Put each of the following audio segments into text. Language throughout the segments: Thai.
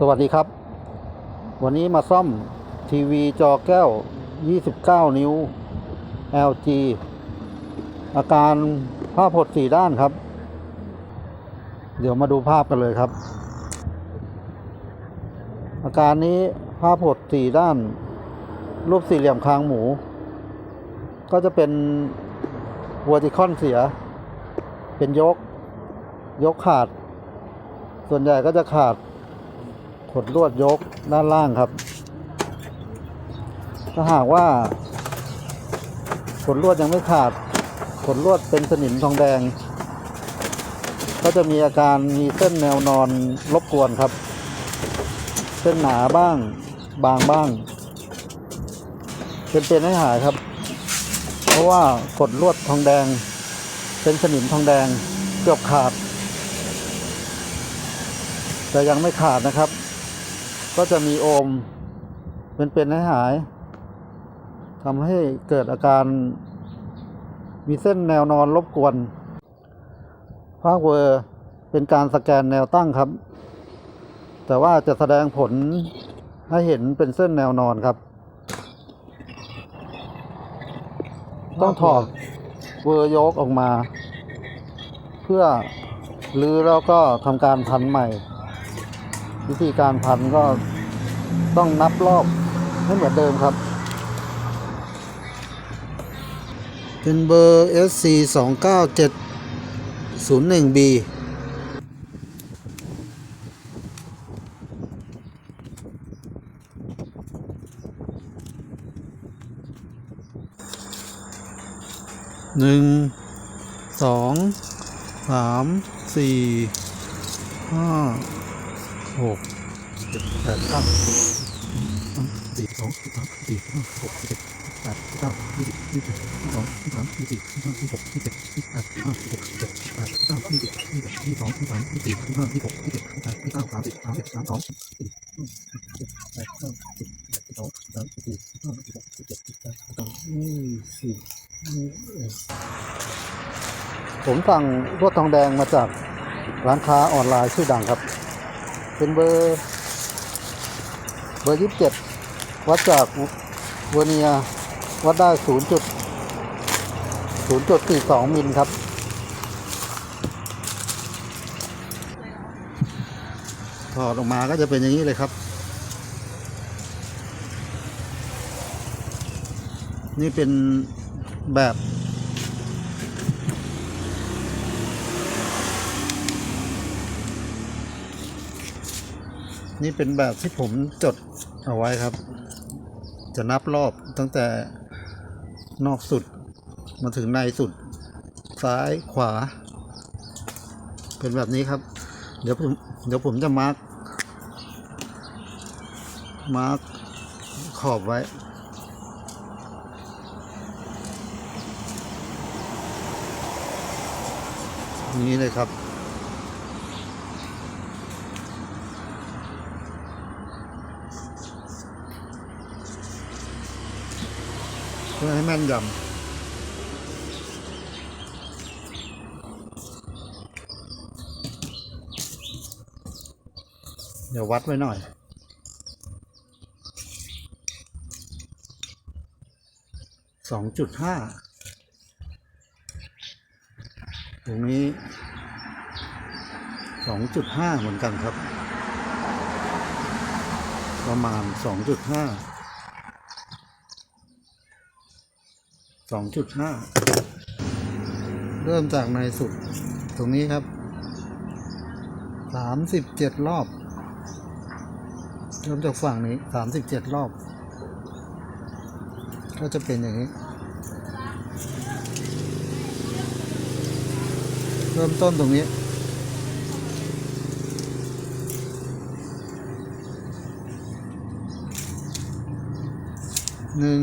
สวัสดีครับ วันนี้มาซ่อมทีวีจอแก้ว 29 นิ้ว LG อาการภาพผดสี่ด้านครับ เดี๋ยวมาดูภาพกันเลยครับ อาการนี้ภาพผดสี่ด้าน รูปสี่เหลี่ยมคางหมู ก็จะเป็น vertical เสีย เป็นยก ยกขาด ส่วนใหญ่ก็จะขาด ขดลวดยกด้านล่างครับ ถ้าหากว่าขดลวดยังไม่ขาดขดลวดเป็นสนิมทองแดง ก็จะมีอาการมีเส้นแนวนอนรบกวนครับ เส้นหนาบ้าง บางบ้างเป็นเป็นให้หายครับ เพราะว่ากดลวดทองแดง เป็นสนิมทองแดงเกือบขาด แต่ยังไม่ขาดนะครับ ก็จะมีโอมเป็นเป็นให้หายทำให้เกิดอาการมีเส้นแนวนอนรบกวนภาคเวอร์เป็นการสแกนแนวตั้งครับ แต่ว่าจะแสดงผลให้เห็นเป็นเส้นแนวนอนครับ ต้องถอดเวอร์ยกออกมา เพื่อรื้อแล้วก็ทำการพันใหม่ วิธีการพันก็ต้องนับรอบให้เหมือนเดิมครับ เป็นเบอร์ SC 2 9 7 0 1 B หนึ่งสองสามสี่ห้า หกเจ็ดแปดเก้าสี่สองสามสี่ห้าหกเจ็ดแปดเก้ายี่สิบยี่สิบสองสามยี่สิบห้ายี่หกยี่เจ็ดยี่แปดห้าหกเจ็ดแปดเก้ายี่สิบยี่สิบยี่สองยี่สามยี่สี่ยี่ห้ายี่หกยี่เจ็ดแปดเก้าสามสิบสามสิบสามสองสี่แปดเก้าสิบสองสามสี่ห้าหกเจ็ดแปดเก้ายี่สิบผมสั่งรวทองแดงมาจากร้านค้าออนไลน์ชื่อดังครับ เป็นเบอร์เบอร์ยี่สิบเจ็ดวัดจากเวอร์เนียวัดได้ศูนย์จุดศูนย์จุดสี่สองมิลครับ ถอดออกมาก็จะเป็นอย่างนี้เลยครับ นี่เป็นแบบ นี่เป็นแบบที่ผมจดเอาไว้ครับ จะนับรอบตั้งแต่นอกสุดมาถึงในสุด ซ้ายขวา เป็นแบบนี้ครับ เดี๋ยวผมเดี๋ยวผมจะมาร์กมาร์กขอบไว้นี้เลยครับ พื่อให้แม่นยำเดี๋ยววัดไว้หน่อย สองจุดห้า ตรงนี้ สองจุดห้าเหมือนกันครับ ประมาณสองจุดห้า สองจุดห้าเริ่มจากในสุดตรงนี้ครับสามสิบเจ็ดรอบ เริ่มจากฝั่งนี้สามสิบเจ็ดรอบ ก็จะเป็นอย่างนี้ เริ่มต้นตรงนี้หนึ่ง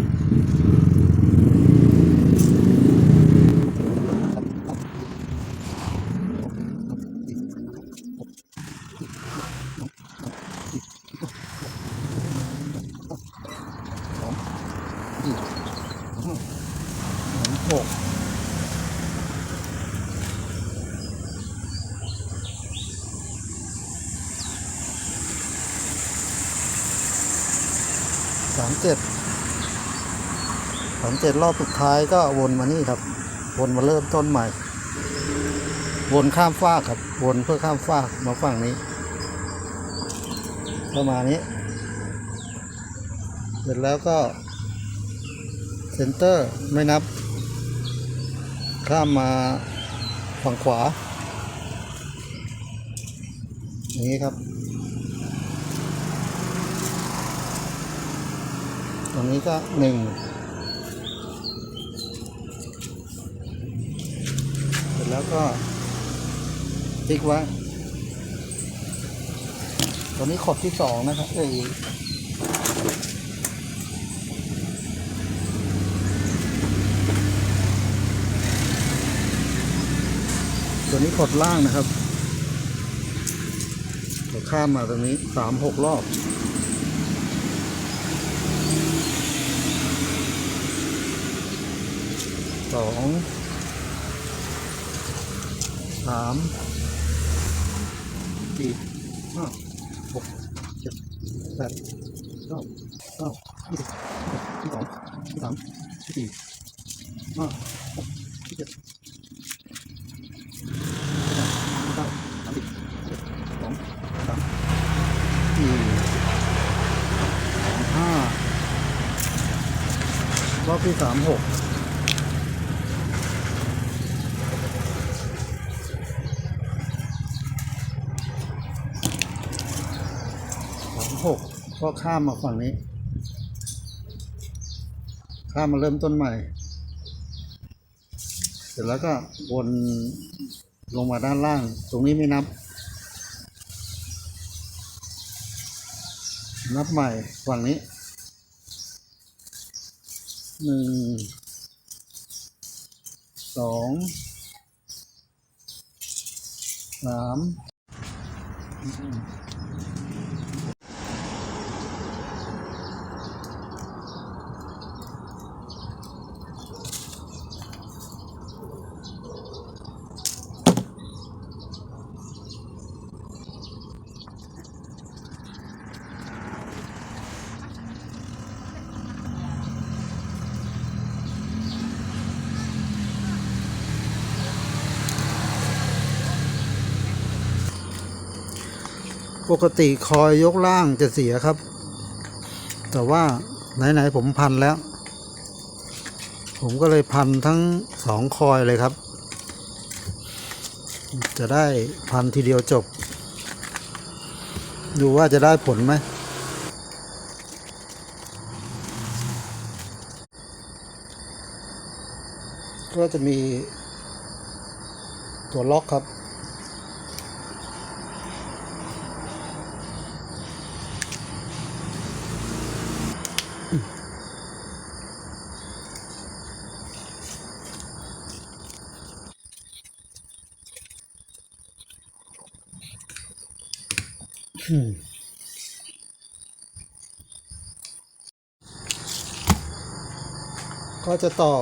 เจ็ดสามเจ็ดรอบสุดท้ายก็วนมานี่ครับ วนมาเริ่มต้นใหม่ วนข้ามฟากครับ วนเพื่อข้ามฟากมาฝั่งนี้ประมาณนี้ เสร็จแล้วก็เซนเตอร์ไม่นับ ข้ามมาฝั่งขวา อย่างนี้ครับ ตรงนี้ก็หนึ่งเสร็จแล้วก็ติ๊กไว้ตอนนี้ขดที่สองนะครับเอ้ยตัวนี้ขดล่างนะครับขดข้ามมาตรงนี้สามหกรอบ สองสามสี่ห้าหกเจ็ดแปดเก้าเก้ายี่สิบยี่สองยี่สามยี่สี่ห้าหกเจ็ดเก้าสามสิบเจ็ดสองสามสี่ห้ารอบที่สามหก สอง หกก็ข้ามมาฝั่งนี้ ข้ามมาเริ่มต้นใหม่ เสร็จแล้วก็วนลงมาด้านล่าง ตรงนี้ไม่นับ นับใหม่ฝั่งนี้หนึ่งสองสาม ปกติคอยยกล่างจะเสียครับ แต่ว่าไหนๆผมพันแล้ว ผมก็เลยพันทั้งสองคอยเลยครับ จะได้พันทีเดียวจบ ดูว่าจะได้ผลไหมก็จะมีตัวล็อกครับ ก็จะต่อ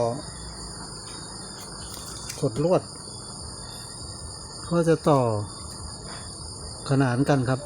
ขดลวด ก็จะต่อขนานกันครับ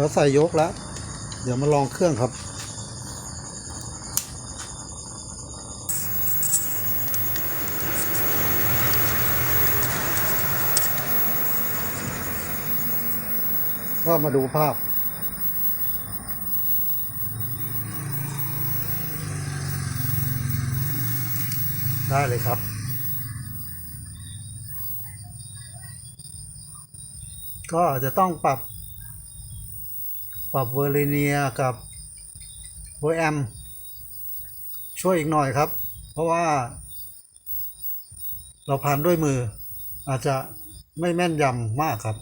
แล้วใส่ยกแล้ว เดี๋ยวมาลองเครื่องครับก็มาดูภาพ ได้เลยครับ ก็จะต้องปรับ ปรับเวอร์เลเนียกับเวอร์แอมช่วยอีกหน่อยครับ เพราะว่า เราพันด้วยมือ อาจจะไม่แม่นยำมากครับ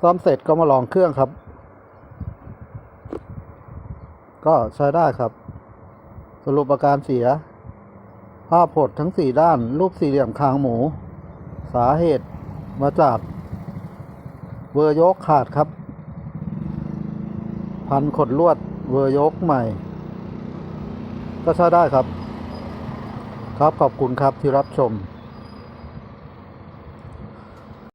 ซ่อมเสร็จก็มาลองเครื่องครับ ก็ใช้ได้ครับ สรุปอาการเสีย ภาพผดทั้งสี่ด้านรูปสี่เหลี่ยมคางหมู สาเหตุมาจาก เวอร์ยกขาดครับ พันขดลวดเวอร์ยกใหม่ ก็ใช้ได้ครับ ครับขอบคุณครับที่รับชม